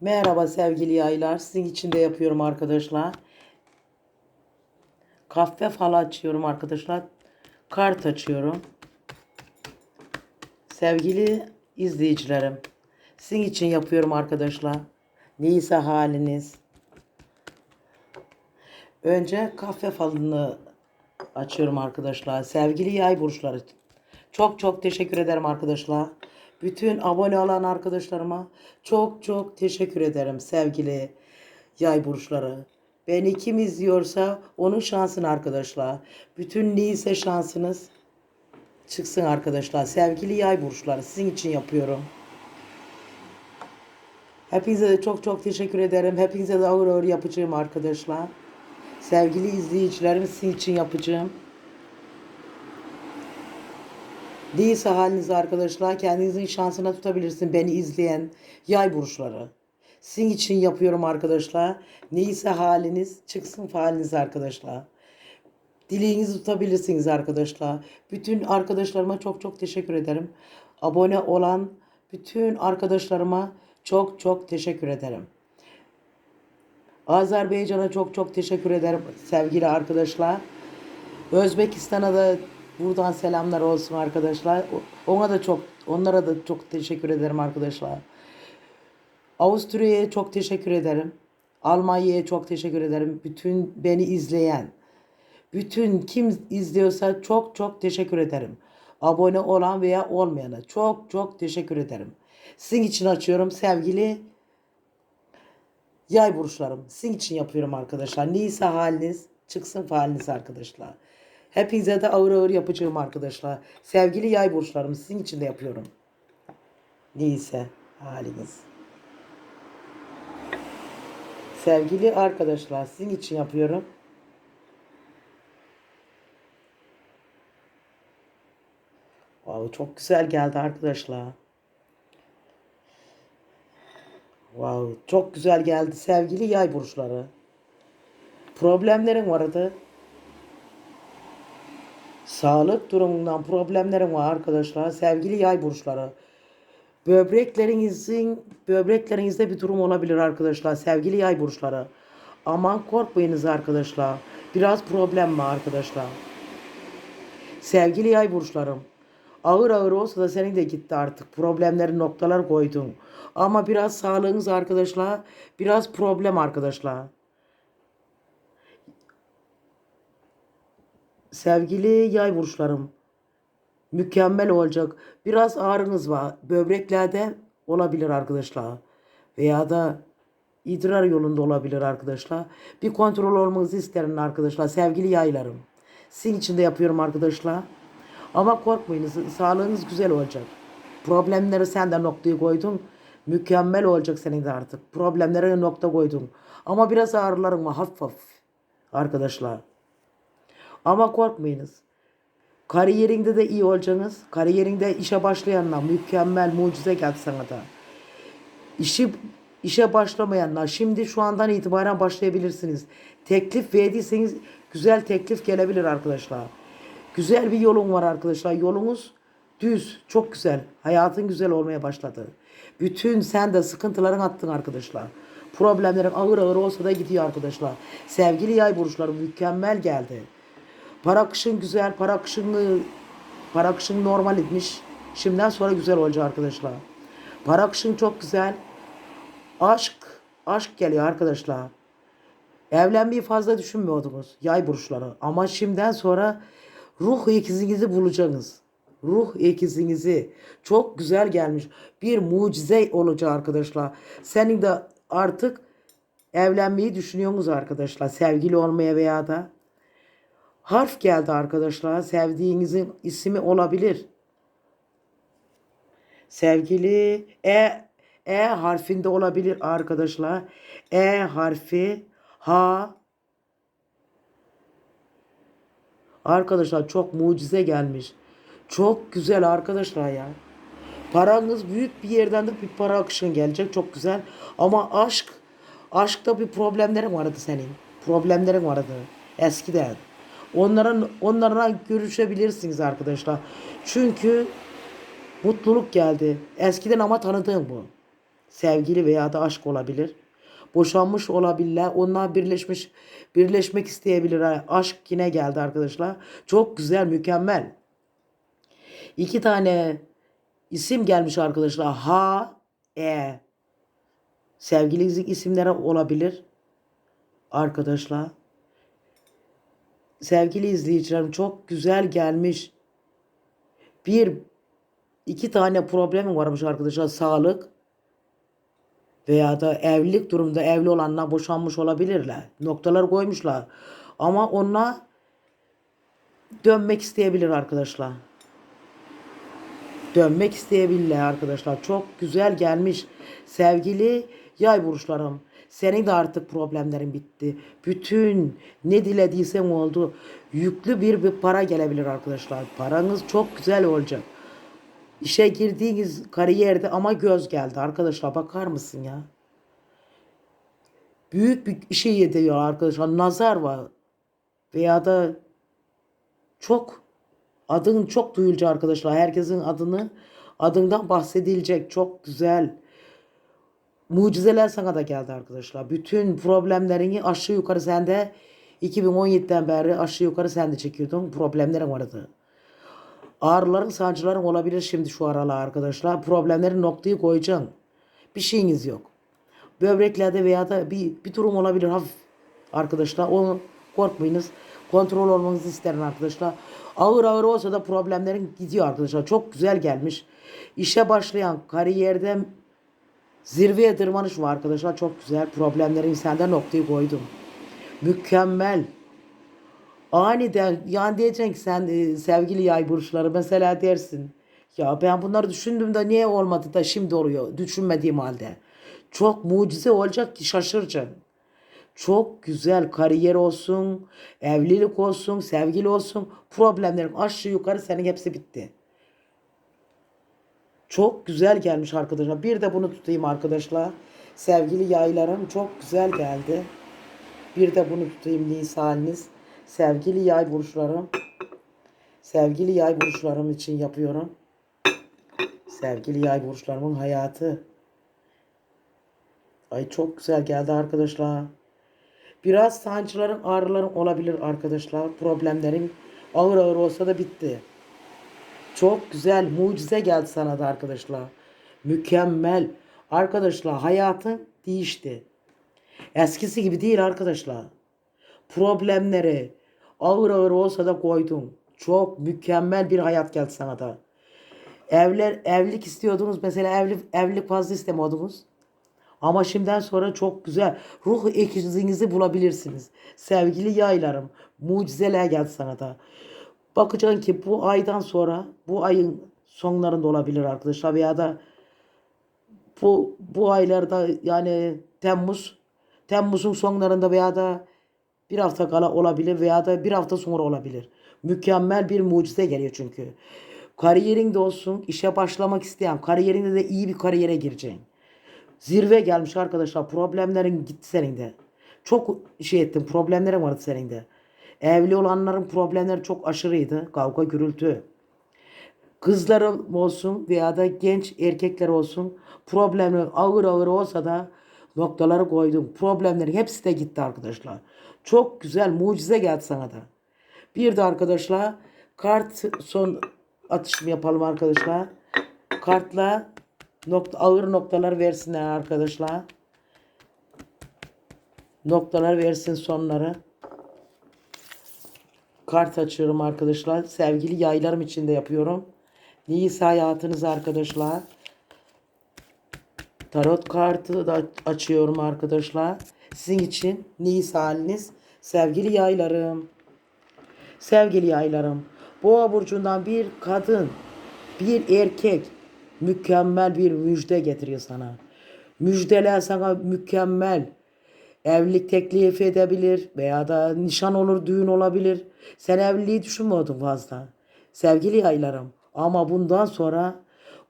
Merhaba sevgili yaylar. Sizin için de yapıyorum arkadaşlar. Kahve falı açıyorum arkadaşlar. Kart açıyorum. Sevgili izleyicilerim. Sizin için yapıyorum arkadaşlar. Neyse haliniz. Önce kahve falını açıyorum arkadaşlar. Sevgili yay burçları. Çok çok teşekkür ederim arkadaşlar. Bütün abone olan arkadaşlarıma çok çok teşekkür ederim sevgili yay burçları. Beni kim izliyorsa onun şansını arkadaşlar. Bütün neyse şansınız çıksın arkadaşlar. Sevgili yay burçları sizin için yapıyorum. Hepinize de çok çok teşekkür ederim. Hepinize de ağır ağır yapacağım arkadaşlar. Sevgili izleyicilerim sizin için yapacağım. Değilse haliniz arkadaşlar kendinizin şansına tutabilirsin beni izleyen yay burçları. Sizin için yapıyorum arkadaşlar. Neyse haliniz çıksın faliniz arkadaşlar. Dileğinizi tutabilirsiniz arkadaşlar. Bütün arkadaşlarıma çok çok teşekkür ederim. Abone olan bütün arkadaşlarıma çok çok teşekkür ederim. Azerbaycan'a çok çok teşekkür ederim sevgili arkadaşlar. Özbekistan'a da buradan selamlar olsun arkadaşlar. Ona da çok onlara da çok teşekkür ederim arkadaşlar. Avusturya'ya çok teşekkür ederim. Almanya'ya çok teşekkür ederim. Bütün beni izleyen, bütün kim izliyorsa çok çok teşekkür ederim. Abone olan veya olmayana çok çok teşekkür ederim. Sizin için açıyorum sevgili Yay burçlarım. Sizin için yapıyorum arkadaşlar. Neyse haliniz çıksın faliniz arkadaşlar. Hepinize de ağır ağır yapacağım arkadaşlar. Sevgili yay burçlarım sizin için de yapıyorum. Neyse haliniz. Sevgili arkadaşlar sizin için yapıyorum. Wow, çok güzel geldi arkadaşlar. Wow, çok güzel geldi sevgili yay burçları. Problemlerin vardı. Sağlık durumundan problemlerin var arkadaşlar. Sevgili yay burçları. Böbreklerinizin böbreklerinizde bir durum olabilir arkadaşlar. Sevgili yay burçları. Aman korkmayınız arkadaşlar. Biraz problem var arkadaşlar. Sevgili yay burçlarım. Ağır ağır olsa da senin de gitti artık. Problemlerin noktalar koydun. Ama biraz sağlığınız arkadaşlar. Biraz problem arkadaşlar. Sevgili yay burçlarım. Mükemmel olacak. Biraz ağrınız var. Böbreklerde olabilir arkadaşlar. Veya da idrar yolunda olabilir arkadaşlar. Bir kontrol olmanızı isterim arkadaşlar. Sevgili yaylarım. Sizin için de yapıyorum arkadaşlar. Ama korkmayın. Sağlığınız güzel olacak. Problemleri sen de noktayı koydun. Mükemmel olacak senin de artık. Problemlere nokta koydun. Ama biraz ağrıların var hafif hafif. Arkadaşlar. Ama korkmayınız. Kariyerinde de iyi olacaksınız. Kariyerinde işe başlayanlar mükemmel mucize geldi sana da. İşi işe başlamayanlar şimdi şu andan itibaren başlayabilirsiniz. Teklif verdiyseniz güzel teklif gelebilir arkadaşlar. Güzel bir yolun var arkadaşlar. Yolunuz düz, çok güzel. Hayatın güzel olmaya başladı. Bütün sen de sıkıntıların attın arkadaşlar. Problemlerin ağır ağır olsa da gidiyor arkadaşlar. Sevgili yay burçları mükemmel geldi. Para akışın güzel, para akışın, para akışın normal etmiş. Şimdiden sonra güzel olacak arkadaşlar. Para akışın çok güzel. Aşk, aşk geliyor arkadaşlar. Evlenmeyi fazla düşünmüyordunuz yay burçları. Ama şimdiden sonra ruh ikizinizi bulacaksınız. Ruh ikizinizi. Çok güzel gelmiş. Bir mucize olacak arkadaşlar. Senin de artık evlenmeyi düşünüyorsunuz arkadaşlar. Sevgili olmaya veya da. Harf geldi arkadaşlar. Sevdiğinizin ismi olabilir. Sevgili E E harfinde olabilir arkadaşlar. E harfi H Arkadaşlar çok mucize gelmiş. Çok güzel arkadaşlar ya. Paranız büyük bir yerden de bir para akışın gelecek. Çok güzel. Ama aşk, aşkta bir problemlerin vardı senin. Problemlerin vardı eskiden. Onların onlarla görüşebilirsiniz arkadaşlar. Çünkü mutluluk geldi. Eskiden ama tanıdığım bu. Sevgili veya da aşk olabilir. Boşanmış olabilirler. Onlar birleşmiş birleşmek isteyebilir. Aşk yine geldi arkadaşlar. Çok güzel, mükemmel. İki tane isim gelmiş arkadaşlar. Ha, E. Sevgili isimleri olabilir. Arkadaşlar. Sevgili izleyicilerim çok güzel gelmiş. Bir, iki tane problemim varmış arkadaşlar. Sağlık veya da evlilik durumda evli olanlar boşanmış olabilirler. Noktalar koymuşlar. Ama onlar dönmek isteyebilir arkadaşlar. Dönmek isteyebilirler arkadaşlar. Çok güzel gelmiş. Sevgili yay burçlarım. Senin de artık problemlerin bitti. Bütün ne dilediysen oldu. Yüklü bir, bir para gelebilir arkadaşlar. Paranız çok güzel olacak. İşe girdiğiniz kariyerde ama göz geldi arkadaşlar. Bakar mısın ya? Büyük bir işe yediyor arkadaşlar. Nazar var. Veya da çok adın çok duyulacak arkadaşlar. Herkesin adını adından bahsedilecek. Çok güzel. Mucizeler sana da geldi arkadaşlar. Bütün problemlerini aşağı yukarı sende 2017'den beri aşağı yukarı sen de çekiyordun. Problemlerin vardı. Ağrıların, sancıların olabilir şimdi şu aralar arkadaşlar. Problemlerin noktayı koyacaksın. Bir şeyiniz yok. Böbreklerde veya da bir, bir durum olabilir hafif arkadaşlar. Onu korkmayınız. Kontrol olmanızı isterim arkadaşlar. Ağır ağır olsa da problemlerin gidiyor arkadaşlar. Çok güzel gelmiş. İşe başlayan kariyerde zirveye tırmanış var arkadaşlar. Çok güzel. Problemlerin sende noktayı koydum. Mükemmel. Aniden yani diyeceksin ki sen e, sevgili yay burçları mesela dersin. Ya ben bunları düşündüm de niye olmadı da şimdi oluyor düşünmediğim halde. Çok mucize olacak ki şaşıracaksın. Çok güzel kariyer olsun, evlilik olsun, sevgili olsun. Problemlerin aşağı yukarı senin hepsi bitti. Çok güzel gelmiş arkadaşlar. Bir de bunu tutayım arkadaşlar. Sevgili yaylarım çok güzel geldi. Bir de bunu tutayım Nisan'ınız. Sevgili yay burçlarım. Sevgili yay burçlarım için yapıyorum. Sevgili yay burçlarımın hayatı. Ay çok güzel geldi arkadaşlar. Biraz sancıların ağrıların olabilir arkadaşlar. Problemlerin ağır ağır olsa da bitti. Çok güzel mucize geldi sana da arkadaşlar. Mükemmel. Arkadaşlar hayatın değişti. Eskisi gibi değil arkadaşlar. Problemleri ağır ağır olsa da koydun. Çok mükemmel bir hayat geldi sana da. Evler, evlilik istiyordunuz mesela evli, evlilik fazla istemiyordunuz. Ama şimdiden sonra çok güzel ruh ikizinizi bulabilirsiniz. Sevgili yaylarım mucizeler geldi sana da. Bakacaksın ki bu aydan sonra bu ayın sonlarında olabilir arkadaşlar veya da bu bu aylarda yani Temmuz Temmuz'un sonlarında veya da bir hafta kala olabilir veya da bir hafta sonra olabilir. Mükemmel bir mucize geliyor çünkü. Kariyerinde olsun, işe başlamak isteyen, kariyerinde de iyi bir kariyere gireceksin. Zirve gelmiş arkadaşlar. Problemlerin gitti senin de. Çok şey ettin. Problemlerin vardı senin de. Evli olanların problemleri çok aşırıydı. Kavga gürültü. Kızlarım olsun veya da genç erkekler olsun problemler ağır ağır olsa da noktaları koydum. Problemlerin hepsi de gitti arkadaşlar. Çok güzel mucize geldi sana da. Bir de arkadaşlar kart son atışımı yapalım arkadaşlar. Kartla nokta, ağır noktalar versinler arkadaşlar. Noktalar versin sonları. Kart açıyorum arkadaşlar. Sevgili yaylarım için de yapıyorum. Nisa hayatınız arkadaşlar. Tarot kartı da açıyorum arkadaşlar. Sizin için Nisa haliniz. Sevgili yaylarım. Sevgili yaylarım. Boğa burcundan bir kadın, bir erkek mükemmel bir müjde getiriyor sana. Müjdeler sana mükemmel. Evlilik teklif edebilir veya da nişan olur, düğün olabilir. Sen evliliği düşünmüyordun fazla. Sevgili yaylarım. Ama bundan sonra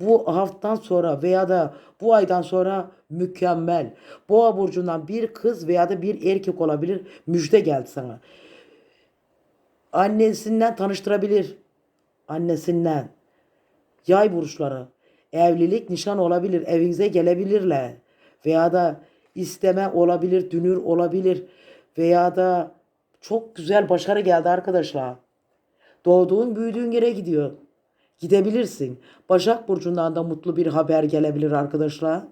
bu haftadan sonra veya da bu aydan sonra mükemmel. Boğa burcundan bir kız veya da bir erkek olabilir. Müjde geldi sana. Annesinden tanıştırabilir. Annesinden. Yay burçları. Evlilik, nişan olabilir. Evinize gelebilirler. Veya da isteme olabilir, dünür olabilir. Veya da çok güzel başarı geldi arkadaşlar. Doğduğun, büyüdüğün yere gidiyor. Gidebilirsin. Başak Burcu'ndan da mutlu bir haber gelebilir arkadaşlar.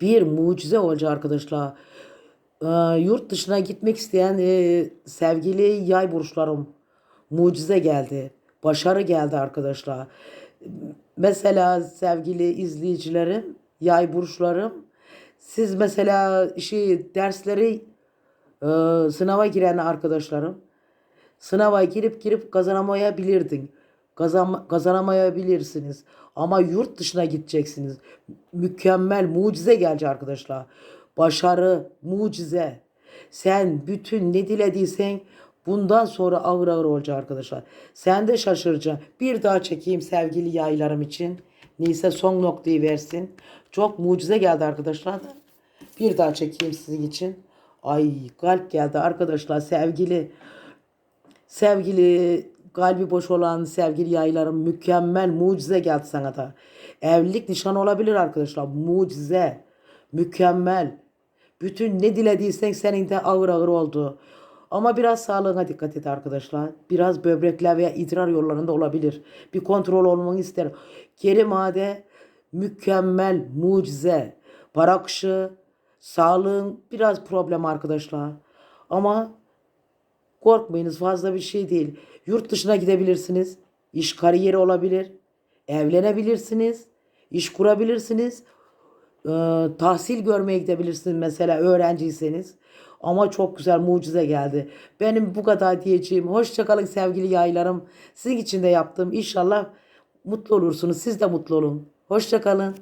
Bir mucize olacak arkadaşlar. Ee, yurt dışına gitmek isteyen e, sevgili yay burçlarım mucize geldi. Başarı geldi arkadaşlar. Mesela sevgili izleyicilerim, yay burçlarım siz mesela şey dersleri e, sınava giren arkadaşlarım sınava girip girip kazanamayabilirdin. Kazan, kazanamayabilirsiniz. Ama yurt dışına gideceksiniz. Mükemmel, mucize gelecek arkadaşlar. Başarı, mucize. Sen bütün ne dilediysen bundan sonra ağır ağır olacak arkadaşlar. Sen de şaşıracaksın. Bir daha çekeyim sevgili yaylarım için. Neyse son noktayı versin. Çok mucize geldi arkadaşlar. Bir daha çekeyim sizin için. Ay kalp geldi arkadaşlar sevgili Sevgili kalbi boş olan sevgili yaylarım mükemmel mucize geldi sana da. Evlilik nişan olabilir arkadaşlar. Mucize. Mükemmel. Bütün ne dilediysen senin de ağır ağır oldu. Ama biraz sağlığına dikkat et arkadaşlar. Biraz böbrekler veya idrar yollarında olabilir. Bir kontrol olmanı isterim. Geri made mükemmel mucize. Para akışı, sağlığın biraz problem arkadaşlar. Ama Korkmayınız fazla bir şey değil. Yurt dışına gidebilirsiniz. İş kariyeri olabilir. Evlenebilirsiniz. iş kurabilirsiniz. Ee, tahsil görmeye gidebilirsiniz mesela öğrenciyseniz. Ama çok güzel mucize geldi. Benim bu kadar diyeceğim. Hoşçakalın sevgili yaylarım. Sizin için de yaptım. İnşallah mutlu olursunuz. Siz de mutlu olun. Hoşçakalın.